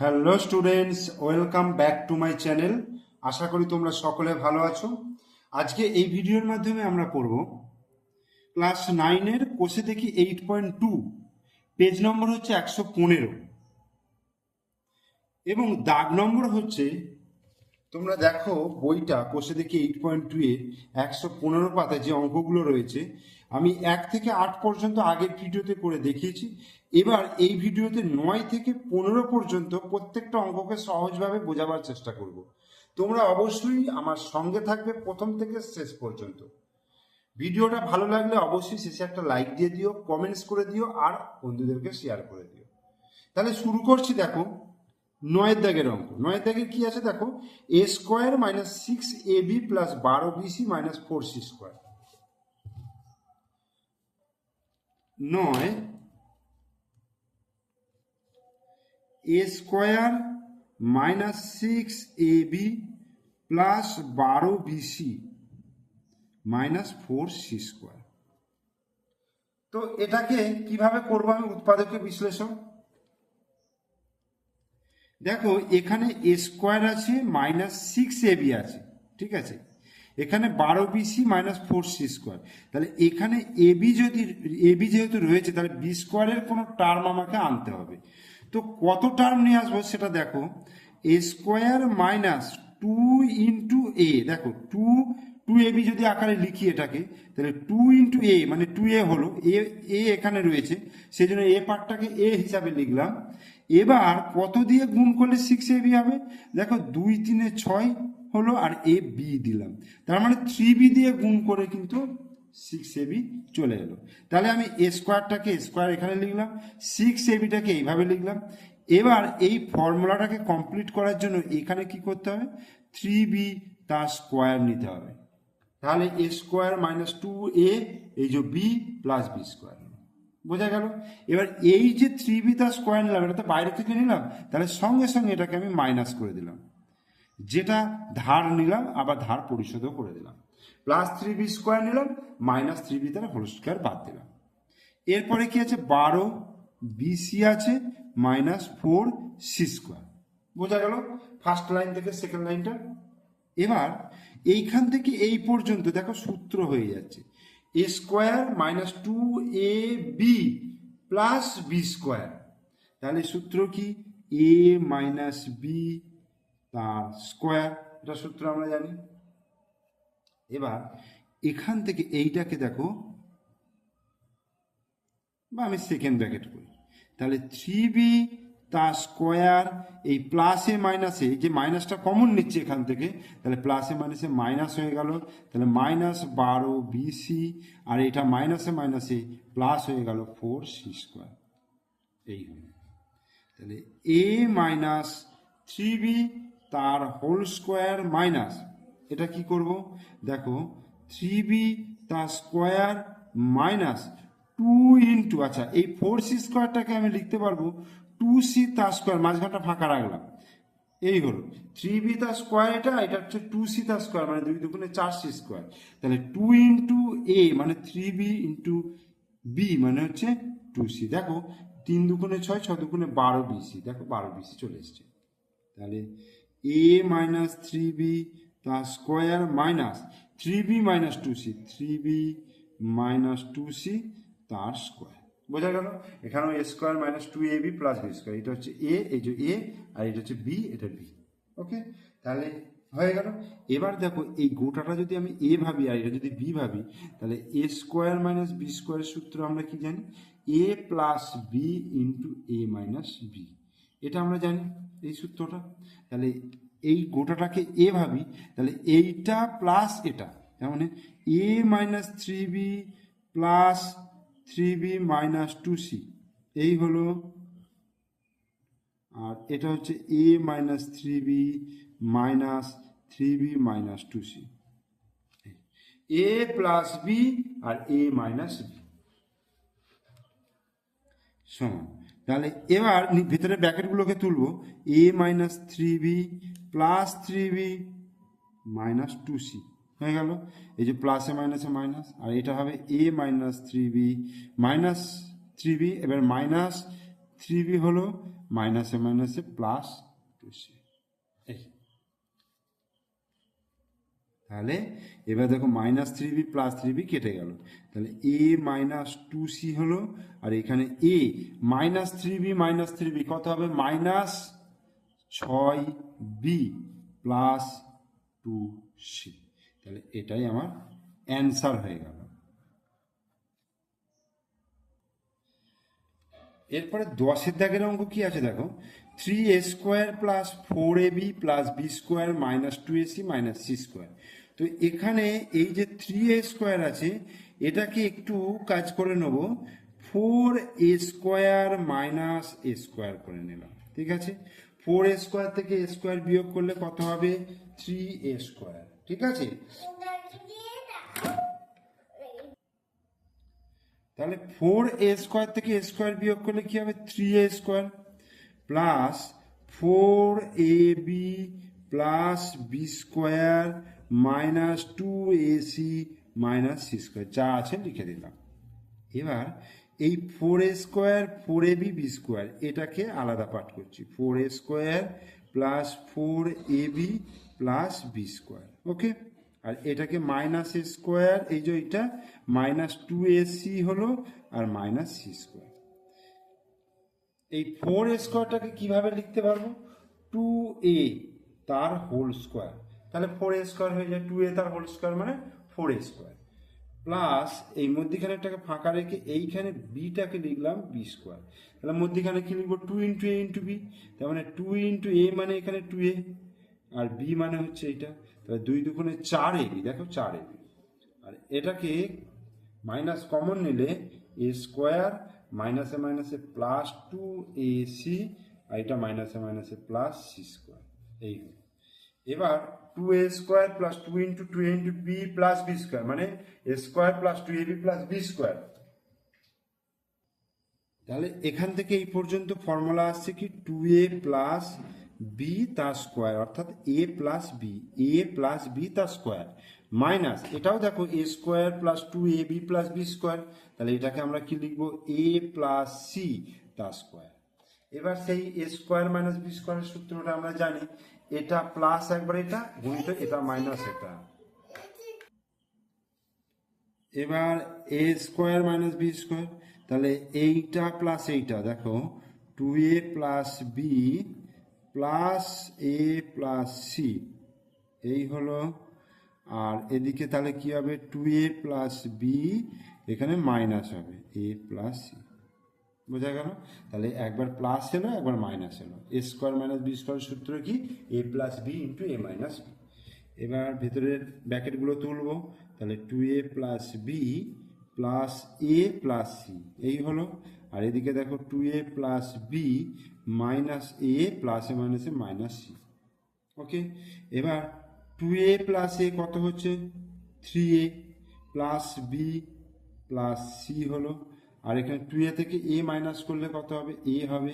Hello students welcome back to my channel আশা করি তোমরা সকলে ভালো আছো। আজকে এই ভিডিওর মাধ্যমে আমরা পড়ব। ক্লাস নাইনের কোষে দেখি এইট পয়েন্ট টু পেজ নম্বর হচ্ছে একশো পনেরো। এবং দাগ নম্বর হচ্ছে, তোমরা দেখো বইটা কোষে দেখি এইট পয়েন্ট টু এ একশো পনেরো পাতায় যে অঙ্কগুলো রয়েছে আমি এক থেকে আট পর্যন্ত আগের ভিডিওতে করে দেখিয়েছি। এবার এই ভিডিওতে নয় থেকে পনেরো পর্যন্ত প্রত্যেকটা অঙ্ককে সহজভাবে বোঝাবার চেষ্টা করব। তোমরা অবশ্যই আমার সঙ্গে থাকবে প্রথম থেকে শেষ পর্যন্ত। ভিডিওটা ভালো লাগলে অবশ্যই শেষে একটা লাইক দিয়ে দিও কমেন্টস করে দিও আর বন্ধুদেরকে শেয়ার করে দিও। তাহলে শুরু করছি দেখো, নয়ের দাগের অঙ্ক। নয়ের দাগের কি আছে দেখো? A square minus six A B plus বারো BC minus four C square নয় A square minus six A B plus বারো BC minus four C square. তো এটাকে কীভাবে করব আমি উৎপাদকের বিশ্লেষণ? দেখো, এখানে এ স্কোয়ার আছে, মাইনাস সিক্স এ বি আছে, ঠিক আছে? এখানে বারো BC minus four C square তাহলে এখানে এবি যদি এ বি যেহেতু রয়েছে, তাহলে বি স্কোয়ারের কোনো টার্ম আমাকে আনতে হবে। তো কত টার্ম নিয়ে আসব সেটা দেখো। A square minus two into A দেখো টু টু এ বি যদি আকারে লিখি এটাকে, তাহলে টু ইন্টু এ মানে টু এ হলো এ এ এখানে রয়েছে সেই জন্য এ পার্টটাকে এ হিসাবে লিখলাম। এবার কত দিয়ে গুণ করলে সিক্স এ বি হবে? দেখো, দুই, তিনে ছয় হলো আর এ বি দিলাম। তার মানে থ্রি বি দিয়ে গুণ করে কিন্তু সিক্স এ বি চলে এলো। তাহলে আমি এ স্কোয়ারটাকে স্কোয়ার এখানে লিখলাম সিক্স এ বিটাকে এইভাবে লিখলাম। এবার এই ফর্মুলাটাকে কমপ্লিট করার জন্য এখানে কি করতে হবে? থ্রি বি তার স্কোয়ার নিতে হবে। তাহলে A square minus two A এই যে বি প্লাস বি স্কোয়ার বোঝা গেল? এবার এই যে থ্রি বি তার স্কোয়ার নিলাম, এটা তো বাইরে থেকে নিলাম, তাহলে সঙ্গে সঙ্গে এটাকে আমি মাইনাস করে দিলাম। যেটা ধার নিলাম, আবার ধার পরিশোধও করে দিলাম। প্লাস থ্রি বি স্কোয়ার নিলাম মাইনাস থ্রি বি তারা হোল স্কোয়ার বাদ দিলাম। এরপরে কি আছে? বারো বিসি আছে মাইনাস ফোর সি স্কোয়ার বোঝা গেল? ফার্স্ট লাইন থেকে সেকেন্ড লাইনটা এবার এইখান থেকে এই পর্যন্ত দেখো সূত্র হয়ে যাচ্ছে। A square minus two A B plus B square তাহলে সূত্র কি? এ মাইনাস বি তার স্কোয়ার এটা সূত্র আমরা জানি। এবার এখান থেকে এইটাকে দেখো, বা আমি সেকেন্ড ব্র্যাকেট করি। তাহলে থ্রি বি তার স্কোয়ার এই প্লাসে মাইনাসে যে মাইনাসটা কমন নিচ্ছে এখান থেকে, তাহলে প্লাসে মাইনাসে মাইনাস হয়ে গেল। তাহলে মাইনাস বারো বিসি আর এটা মাইনাসে মাইনাসে প্লাস হয়ে গেল ফোর সি স্কোয়ার এই হলো। তাহলে এ মাইনাস থ্রি তার হোল স্কোয়ার মাইনাস এটা কি করব? দেখো থ্রি বি তার স্কোয়ার মাইনাস টু ইন্টু আচ্ছা এই ফোর সি স্কোয়ারটাকে আমি লিখতে পারব টু সি তার স্কোয়ার মাঝখানটা ফাঁকা রাখলাম। এই হলো থ্রি বি তার স্কোয়ার এটা এটা হচ্ছে টু সি তার স্কোয়ার মানে দুই দুগুণে চার সি স্কোয়ার তাহলে টু ইন্টু এ মানে থ্রি বি ইন্টু বি মানে হচ্ছে টু সি দেখো, তিন দুগুণে ছয় ছ দুগুণে বারো বিসি দেখো বারো বিসি চলে এসছে। তাহলে এ মাইনাস থ্রি বি তার square minus three B minus two C three minus two C তার স্কোয়ার বোঝা গেল? এখানেও A square minus two A B plus B square এটা হচ্ছে এ এই যে এ আর এটা হচ্ছে বি এটা বি ওকে তাহলে হয়ে গেল। এবার দেখো, এই গোটাটা যদি আমি এ ভাবি আর এটা যদি বি ভাবি, তাহলে এ স্কোয়ার মাইনাস বি স্কোয়ারের সূত্র আমরা কি জানি? A plus B into A minus B এটা আমরা জানি, এই সূত্রটা। তাহলে এই গোটাটাকে এ ভাবি, তাহলে এইটা প্লাস এটা, তার মানে A minus three B plus three B minus two C এই হলো, আর এটা হচ্ছে A minus three B minus three B minus two C A plus B R A minus B সমান। তাহলে এবার ভিতরে ব্র্যাকেটগুলোকে তুলব। A minus three B plus three B minus two C হয়ে গেল। এই যে প্লাসে মাইনাসে মাইনাস আর এটা হবে a minus three b minus three b এবার মাইনাস থ্রি বি হলো মাইনাসে মাইনাসে প্লাস টু সি এই তাহলে এবার দেখো minus three b plus three b কেটে গেল। তাহলে এ মাইনাস টু সি হলো, আর এখানে a minus three b minus three b কত হবে? মাইনাস ছয় বি প্লাস টু সি তাহলে এটাই আমার অ্যান্সার হয়ে গেল। এরপরে দশের দাগের অঙ্ক কি আছে দেখো? Three a square plus four a b plus b square minus two a c minus c square তো এখানে এই যে থ্রি এ স্কোয়ার আছে, এটাকে একটু কাজ করে নেব। Four a square minus a square করে নিলাম, ঠিক আছে? ফোর এ স্কোয়ার থেকে এ স্কোয়ার বিয়োগ করলে কত হবে? থ্রি এ স্কোয়ার ঠিক আছে? তাহলে ফোর এ স্কোয়ার থেকে এ স্কোয়ার বিয়োগ করলে কি হবে? Three a square plus four a b plus b square minus two a c minus c square যা আছে লিখে দিলাম। এবার এই four a square four a b b square এটাকে আলাদা পাঠ করছি। Four a square plus four a b plus b square okay আর এটাকে মাইনাস এ স্কোয়ার এই যে এটা মাইনাস টু এ সি হলো আর মাইনাস সি স্কোয়ার এই ফোর এ স্কোয়ারটাকে কীভাবে লিখতে পারব? টু এ তার হোল স্কোয়ার তাহলে ফোর এ স্কোয়ার হয়ে যায়। টু এ তার হোল স্কোয়ার মানে ফোর এ স্কোয়ার প্লাস এই মধ্যিখানেরটাকে ফাঁকা রেখে এইখানে বিটাকে লিখলাম বি স্কোয়ার তাহলে মধ্যিখানে কি লিখব? Two into a into b তার মানে টু ইন্টু এ মানে এখানে টু এ আর বি মানে হচ্ছে এইটা তাহলে দুই দুগুণে চার এ বি দেখো চার এ বি আর এটাকে মাইনাস কমন নিলে এ স্কোয়ার মাইনাসে মাইনাসে প্লাস টু এ সি আর এটা মাইনাসে মাইনাসে প্লাস সি স্কোয়ার এই হলো এবার two a square plus two into two into b plus b square মানে a square plus two a b plus b square তাহলে এখান থেকে এই পর্যন্ত ফর্মুলা আসছে কি? টু এ প্লাস বি তার স্কোয়ার অর্থাৎ a plus b a plus b তার স্কোয়ার মাইনাস এটাও দেখো a square plus two a b plus b square তাহলে এটাকে আমরা কি লিখব? এ প্লাস সি তার স্কোয়ার এবার সেই এ স্কোয়ার মাইনাস বি স্কোয়ারের সূত্রটা আমরা জানি, এটা প্লাস একবার এটা, গুণিত এটা মাইনাস এটা। এবার a square minus b square তাহলে এইটা প্লাস এইটা, দেখো two a plus b plus a plus c, এই হলো। আর এদিকে তাহলে কি হবে? টু এ প্লাস বি, এখানে মাইনাস হবে, এ প্লাস সি। বোঝা গেল? তাহলে একবার প্লাস এলো, একবার মাইনাস এলো। A square minus b square সূত্র কি? A plus b into a minus এবার ভেতরের ব্যাকেটগুলো তুলবো। তাহলে two a plus b plus a plus c, এই হলো। আর এদিকে দেখো two a plus b minus a প্লাসে মাইনাসে মাইনাস সি ওকে এবার টু এ প্লাস এ কত হচ্ছে? Three a plus b plus c হলো। আর এখানে টু এ থেকে এ মাইনাস করলে কত হবে? এ হবে।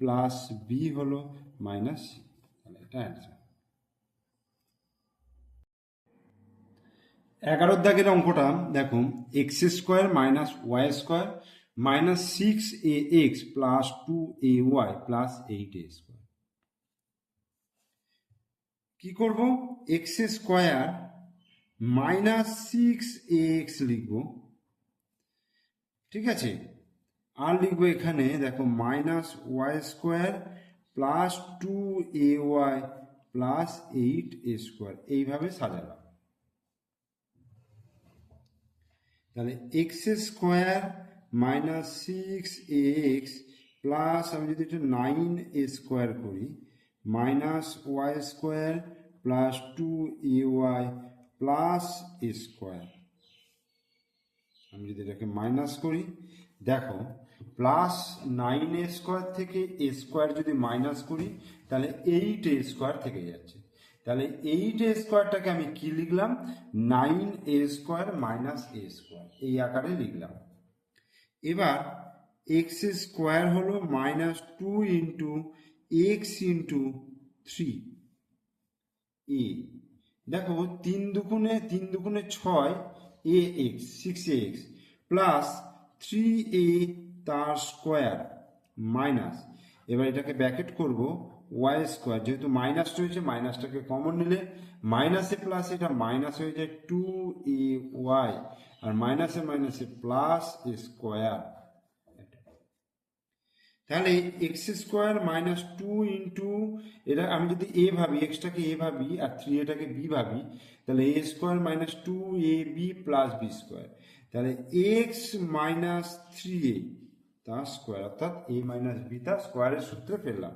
প্লাস বি হলো মাইনাস সি তাহলে এটা অ্যান্সার এগারোর দাগের অঙ্কটা, দেখো x square minus y square minus six a x plus two a y plus eight a square কি করব? X square minus six a x লিখব। ঠিক আছে? আর লিখব এখানে, দেখো minus y square plus two a y plus eight a square এইভাবে সাজালাম। তাহলে x square minus six x plus আমি যদি এটা নাইন এ স্কোয়ার করি minus y square plus two a y plus a square আমি যদি এটাকে মাইনাস করি, দেখো প্লাস নাইন এ স্কোয়ার থেকে এ স্কোয়ার যদি মাইনাস করি, তাহলে এইট এ স্কোয়ার থেকে যাচ্ছে। তাহলে এইট এ স্কোয়ারটাকে আমি কি লিখলাম? Nine a square minus a square এই আকারে লিখলাম। এবার এক্স স্কোয়ার হলো minus two into x into three. এ, দেখো তিন দুগুণে তিন দুগুণে ছয়, a x six x plus three a তার স্কোয়ার মাইনাস। এবার এটাকে ব্যাকেট করব ওয়াই স্কোয়ার, যেহেতু মাইনাস রয়েছে, মাইনাসটাকে কমন নিলে মাইনাসে প্লাস এটা মাইনাস হয়ে যায় টু এ ওয়াই আর মাইনাসে মাইনাসে প্লাস স্কোয়ার তাহলে x square minus two into এটা আমি যদি এ ভাবি এক্সটাকে এ ভাবি আর থ্রি এটাকে বি ভাবি, তাহলে a square minus two a b plus b square তাহলে এক্স মাইনাস থ্রি এ তার স্কোয়ার অর্থাৎ এ মাইনাস বি তার স্কোয়ারের সূত্রে ফেললাম।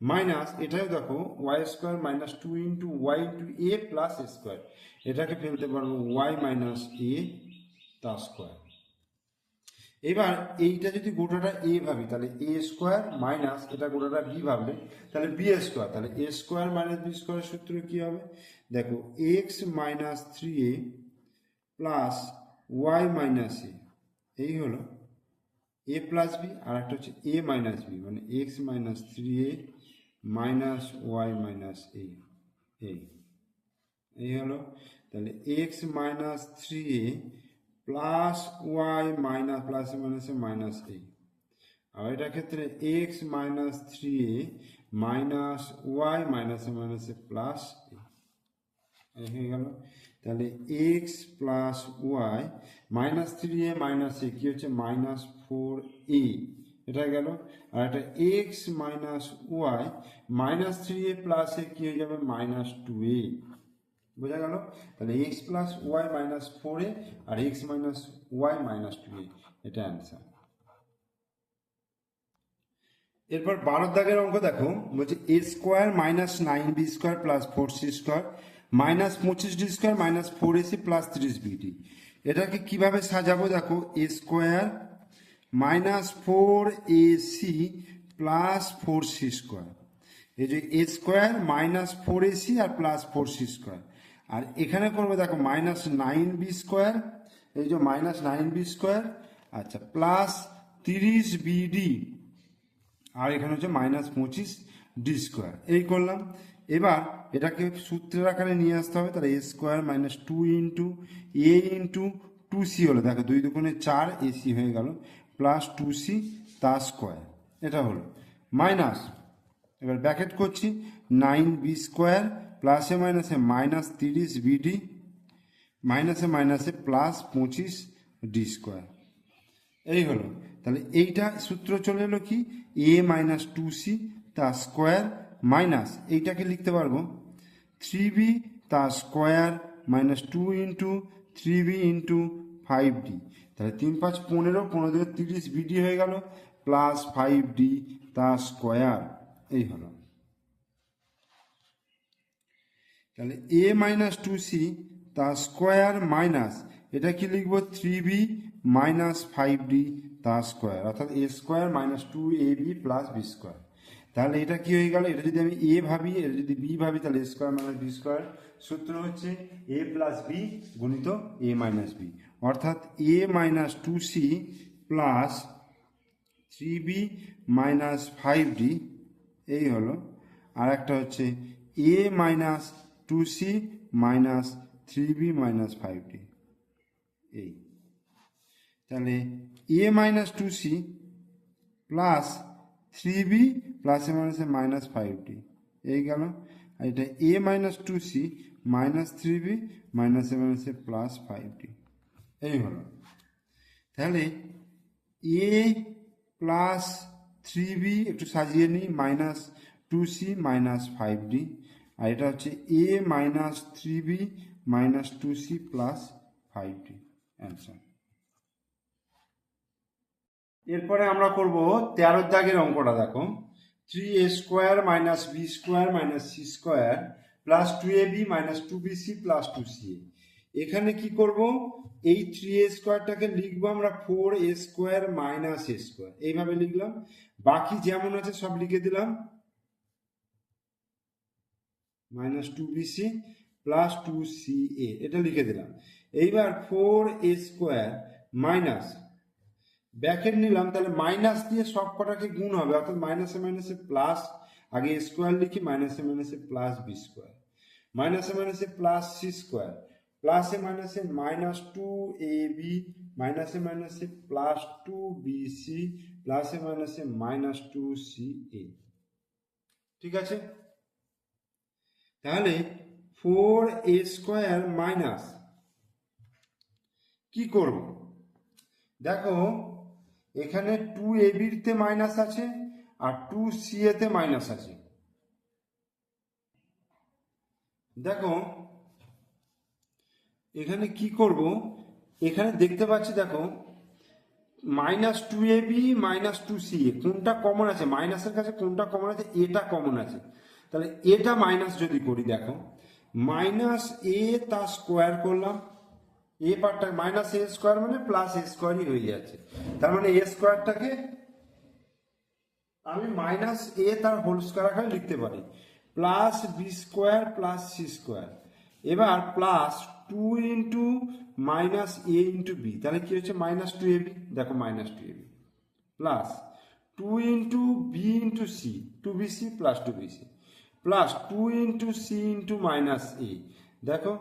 মাইনাস এটাই দেখো y square minus two into y into a plus square এটাকে ফেলতে পারব ওয়াই মাইনাস এ তার স্কোয়ার এবার এইটা যদি গোটাটা এ ভাবি, তাহলে এ স্কোয়ার মাইনাস এটা গোটাটা বি ভাবলে, তাহলে বি স্কোয়ার তাহলে এ স্কোয়ার মাইনাস বি স্কোয়ারের সূত্র কি হবে? দেখো x minus three a plus y minus a এই হলো এ প্লাস বি আর একটা হচ্ছে এ মাইনাস বি মানে x minus three a minus y minus a এই। এই হলো, তাহলে x minus three a plus y minus plus মাইনাসে মাইনাস এ আর এটার ক্ষেত্রে x minus three a minus y মাইনাসে মাইনাসে প্লাস এ হয়ে গেল তাহলে x plus y minus three a minus a কি হচ্ছে মাইনাস ফোর এ এটা গেল আর একটা x minus y minus three a plus a কি হয়ে যাবে মাইনাস টু এ বোঝা গেল? তাহলে x plus y minus four a R x minus y minus two এটা অ্যান্সার এরপর বারো দাগের অঙ্ক দেখো, বলছে a square minus nine b square plus four c square minus পঁচিশ d square minus four a c plus তিরিশ b d এটাকে কীভাবে সাজাবো দেখো? A square minus four a c plus four c square এই যে a square minus four a c R plus four C square আর এখানে করবে দেখো মাইনাস নাইন বি স্কোয়ার এই যে মাইনাস নাইন বি স্কোয়ার আচ্ছা প্লাস তিরিশ বিডি আর এখানে হচ্ছে মাইনাস পঁচিশ ডি স্কোয়ার এই করলাম। এবার এটাকে সূত্রের আকারে নিয়ে আসতে হবে, তাহলে a square minus two into a into two c হলো। দেখো দুই দুগুণে চার এসি হয়ে গেল প্লাস টু সি তার স্কোয়ার এটা হলো। মাইনাস এবার ব্যাকেট করছি নাইন বি স্কোয়ার প্লাসে মাইনাসে মাইনাস তিরিশ বিডি মাইনাসে মাইনাসে প্লাস পঁচিশ ডি স্কোয়ার এই হলো। তাহলে এইটা সূত্র চলে এলো কি? এ মাইনাস টু সি তা স্কোয়ার মাইনাস এইটাকে লিখতে পারব। থ্রি বি তা square minus two into three b into five d তাহলে তিন পাঁচ পনেরো পনেরো দুই তিরিশ বিডি হয়ে গেল প্লাস ফাইভ ডি তা স্কোয়ার এই হলো। তাহলে এ মাইনাস টু সি তা স্কোয়ার মাইনাস এটা কি লিখব? Three b minus five d তা স্কোয়ার অর্থাৎ a square minus two a b plus b square তাহলে এটা কি হয়ে গেল? এটা যদি আমি এ ভাবি, এটা যদি বি ভাবি, তাহলে a square minus b square সূত্র হচ্ছে এ প্লাস বি গুণিত এ মাইনাস বি অর্থাৎ a minus two c plus three b minus five d এই হলো। আর একটা হচ্ছে a minus two c minus three b minus five d এই। তাহলে a minus two c plus three b প্লাসে মাইনাসে মাইনাস ফাইভ ডি এই গেল। আর এটা a minus two c minus three b মাইনাসে মাইনাসে প্লাস ফাইভ ডি এই হলো। তাহলে এ প্লাস থ্রি বি একটু সাজিয়ে নিই minus two c minus five d আর এটা হচ্ছে a minus three b minus two c plus five d answer এরপরে আমরা করব তেরো দাগের অঙ্কটা, দেখো। Three a square minus b square minus c square plus two a b minus two b c plus two c এখানে কি করব? এই থ্রি এ স্কোয়ারটাকে লিখব আমরা four a square minus a square এইভাবে লিখলাম। বাকি যেমন আছে সব লিখে দিলাম। Minus two b c plus two c a এটা লিখে দিলাম এইবার four a square minus bracket নিলাম তাহলে মাইনাস দিয়ে সব কটাকে গুণ হবে অর্থাৎ মাইনাসে মাইনাসে প্লাস আগে স্কোয়ার লিখি মাইনাসে মাইনাসে প্লাস বি স্কোয়ার মাইনাসে মাইনাসে প্লাস সি স্কোয়ার প্লাসে মাইনাসে মাইনাস টু এ বি মাইনাসে মাইনাসে প্লাস টু বি সি প্লাসে মাইনাসে মাইনাস টু সি এ ঠিক আছে তাহলে ফোর এ স্কোয়ার মাইনাস কি করব? দেখো, এখানে টু এ বিতে মাইনাস আছে আর টু সি এতে মাইনাস আছে। দেখো, এখানে কি করব? এখানে দেখতে পাচ্ছি, দেখো, minus two a b, minus two c a. কোনটা কমন আছে? মাইনাসের কাছে কোনটা কমন আছে? এটা কমন আছে। তাহলে এটা মাইনাস যদি করি, দেখো মাইনাস এ তা স্কোয়ার করলাম। এ পার্টটা মাইনাস এ স্কোয়ার মানে প্লাস এ স্কোয়ারই হয়ে যাচ্ছে। তার মানে এ স্কোয়ারটাকে আমি মাইনাস এ তার হোল স্কোয়ার আকারে লিখতে পারি। Plus b square plus c square এবার plus two into minus a into b তাহলে কি হচ্ছে? মাইনাস টু এ বি দেখো minus two a b plus two into b into c two b c plus two b c plus two into c into minus a দেখো?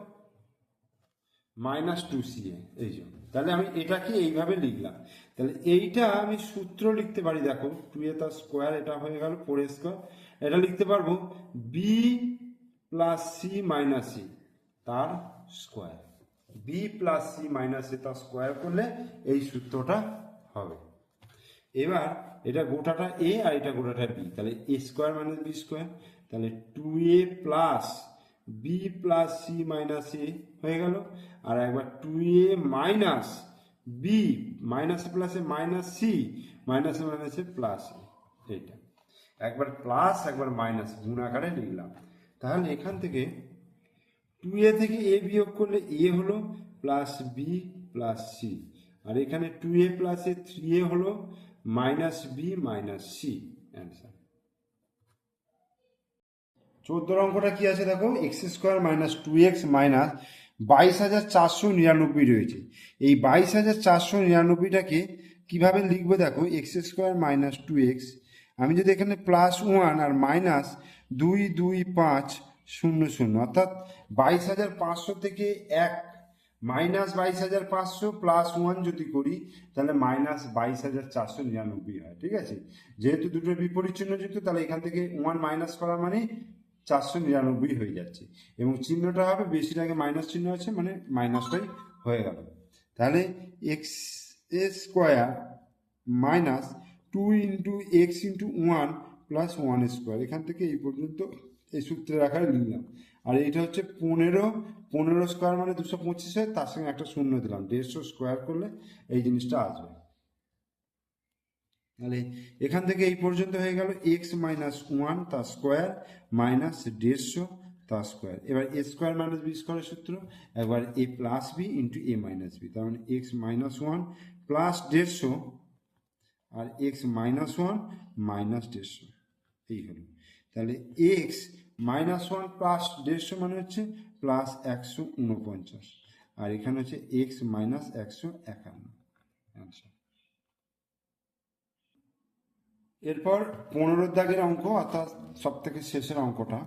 Minus two C এ এই জন্য তাহলে আমি এটাকে এইভাবে লিখলাম। তাহলে এইটা আমি সূত্র লিখতে পারি, দেখো। টু এ তার স্কোয়ার এটা হয়ে গেল ফোর স্কোয়ার এটা লিখতে পারব b plus c minus c তার square b plus c minus a তার স্কোয়ার করলে এই সূত্রটা হবে। এবার এটা গোটাটা এ আর এটা গোটাটা বি তাহলে a square minus b square তাহলে two a plus b plus c minus a হয়ে গেল। আর একবার টু এ মাইনাস বি মাইনাসে প্লাসে মাইনাস সি মাইনাসে মাইনাসে প্লাস এইটা। একবার প্লাস একবার মাইনাস গুণ আকারে লিখলাম। তাহলে এখান থেকে টু এ থেকে এ বিয়োগ করলে এ হলো প্লাস বি প্লাস সি আর এখানে two a plus three a হলো minus b minus c answer চোদ্দ অঙ্কটা কি আছে দেখো? X square minus two x minus বাইশ হাজার চারশো নিরানব্বই রয়েছে। এই বাইশ হাজার চারশো নিরানব্বইটাকে কীভাবে লিখব দেখো? X square minus two x আমি যদি এখানে প্লাস ওয়ান আর মাইনাস দুই দুই, পাঁচ, শূন্য শূন্য, অর্থাৎ বাইশ হাজার পাঁচশো থেকে এক মাইনাস বাইশ হাজার পাঁচশো প্লাস ওয়ান যদি করি, তাহলে মাইনাস বাইশ হাজার চারশো নিরানব্বই হয়, ঠিক আছে? যেহেতু দুটো বিপরীত চিহ্ন যুক্ত, তাহলে এখান থেকে ওয়ান মাইনাস করা মানে চারশো নিরানব্বই হয়ে যাচ্ছে। এবং চিহ্নটা হবে বেশির আগে মাইনাস চিহ্ন আছে মানে মাইনাসটাই হয়ে গেল। তাহলে x a square minus two into x into one plus one square. এখান থেকে এই পর্যন্ত এই সূত্রের আকারে লিখলাম। আর এটা হচ্ছে পনেরো পনেরো স্কোয়ার মানে দুশো পঁচিশ হয় তার সঙ্গে একটা শূন্য দিলাম। দেড়শো স্কোয়ার করলে এই জিনিসটা আসবে। তাহলে এখান থেকে এই পর্যন্ত হয়ে গেল এক্স মাইনাস ওয়ান তার স্কোয়ার মাইনাস দেড়শো তার স্কোয়ার এবার এ স্কোয়ার মাইনাস বি স্কোয়ারের সূত্র, একবার a plus b into a minus b তার মানে এক্স মাইনাস ওয়ান প্লাস দেড়শো আর এক্স মাইনাস ওয়ান মাইনাস দেড়শো। এই হলো। তাহলে এক্স মাইনাস ওয়ান প্লাস দেড়শো মানে হচ্ছে প্লাস একশো উনপঞ্চাশ। আর এখানে হচ্ছে এক্স মাইনাস একশো একান্ন। অ্যান্সার এরপর পনেরো দাগের অঙ্ক, অর্থাৎ সব থেকে শেষের অঙ্কটা।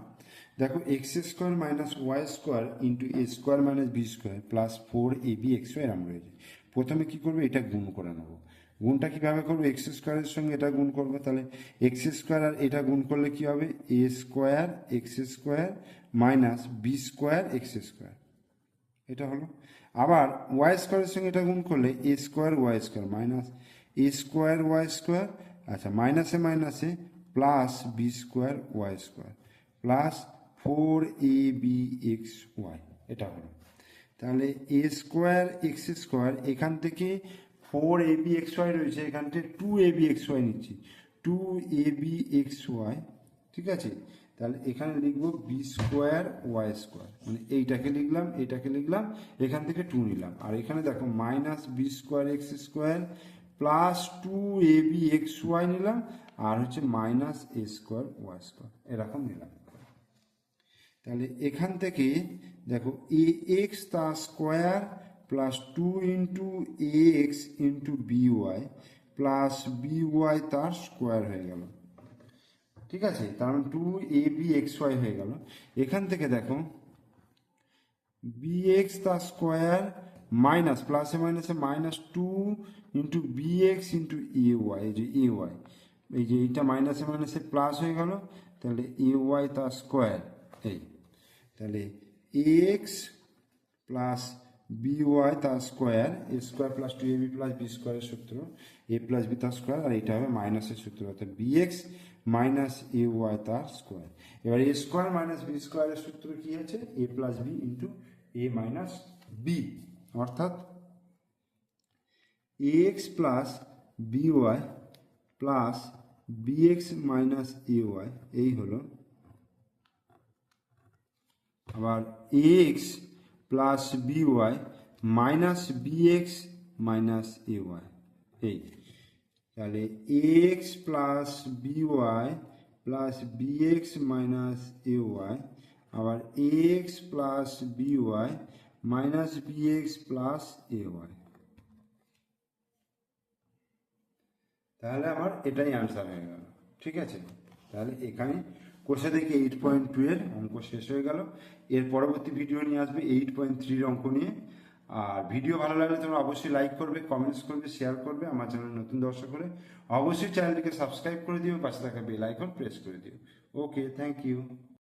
দেখো x square minus y square into a square minus b square plus four a b x এরম রয়েছে। প্রথমে কি করব? এটা গুণ করে নেব। গুণটা কীভাবে করব? এক্স স্কোয়ারের সঙ্গে এটা গুণ করব তাহলে। এক্স স্কোয়ার আর এটা গুণ করলে কি হবে? A square x square minus b square x square এটা হলো। আবার ওয়াই স্কোয়ারের সঙ্গে এটা গুণ করলে a square y square minus a square y square আচ্ছা মাইনাসে মাইনাসে plus b square y square plus four a b x y এটা হলো। তাহলে এ স্কোয়ার এক্স স্কোয়ার এখান থেকে four a b x y রয়েছে, এখান থেকে two a b x y নিচ্ছি। Two a b x y ঠিক আছে? তাহলে এখানে লিখব বি স্কোয়ার ওয়াই স্কোয়ার মানে এইটাকে লিখলাম এইটাকে লিখলাম, এখান থেকে টু নিলাম। আর এখানে দেখো minus b square x square plus two a b x y নিলাম, আর হচ্ছে minus a square y square এরকম নিলাম। তাহলে এখান থেকে দেখো এ এক্স তার square plus two into a x into b y plus b y তার স্কোয়ার হয়ে গেল। ঠিক আছে? তার মানে two a b x y হয়ে গেল। এখান থেকে দেখো বি এক্স তার স্কোয়ার মাইনাস প্লাসে মাইনাসে minus two into b x into a y এই যে এ ওয়াই এই যে এইটা মাইনাসে মাইনাসে প্লাস হয়ে গেল, তাহলে এ ওয়াই তার স্কোয়ার এই। তাহলে এক্স প্লাস বি ওয়াই তার square a square plus two a b plus b স্কোয়ারের সূত্র এ প্লাস বি তার স্কোয়ার আর এটা হবে মাইনাসের সূত্র, অর্থাৎ b x minus a y তার স্কোয়ার এবার এ স্কোয়ার মাইনাস বি স্কোয়ারের সূত্র কি আছে? A plus b into a minus b অর্থাৎ a x plus b y plus b x minus a y এই হলো। আবার x plus b y minus b x minus a y এই। তাহলে x plus b y plus b x minus a y আবার x plus b y minus b x plus a y তাহলে আমার এটাই answer হয়ে গেল। ঠিক আছে? তাহলে এখানে কোষে থেকে এইট পয়েন্ট টু এর অঙ্ক শেষ হয়ে গেল। এর পরবর্তী ভিডিও নিয়ে আসবে এইট পয়েন্ট থ্রির অঙ্ক নিয়ে। আর ভিডিও ভালো লাগলে তোমরা অবশ্যই লাইক করবে কমেন্টস করবে শেয়ার করবে আমার চ্যানেল নতুন দর্শক হলে। অবশ্যই চ্যানেলটিকে সাবস্ক্রাইব করে দিও, পাশে থাকা বেল আইকন প্রেস করে দিও। Okay thank you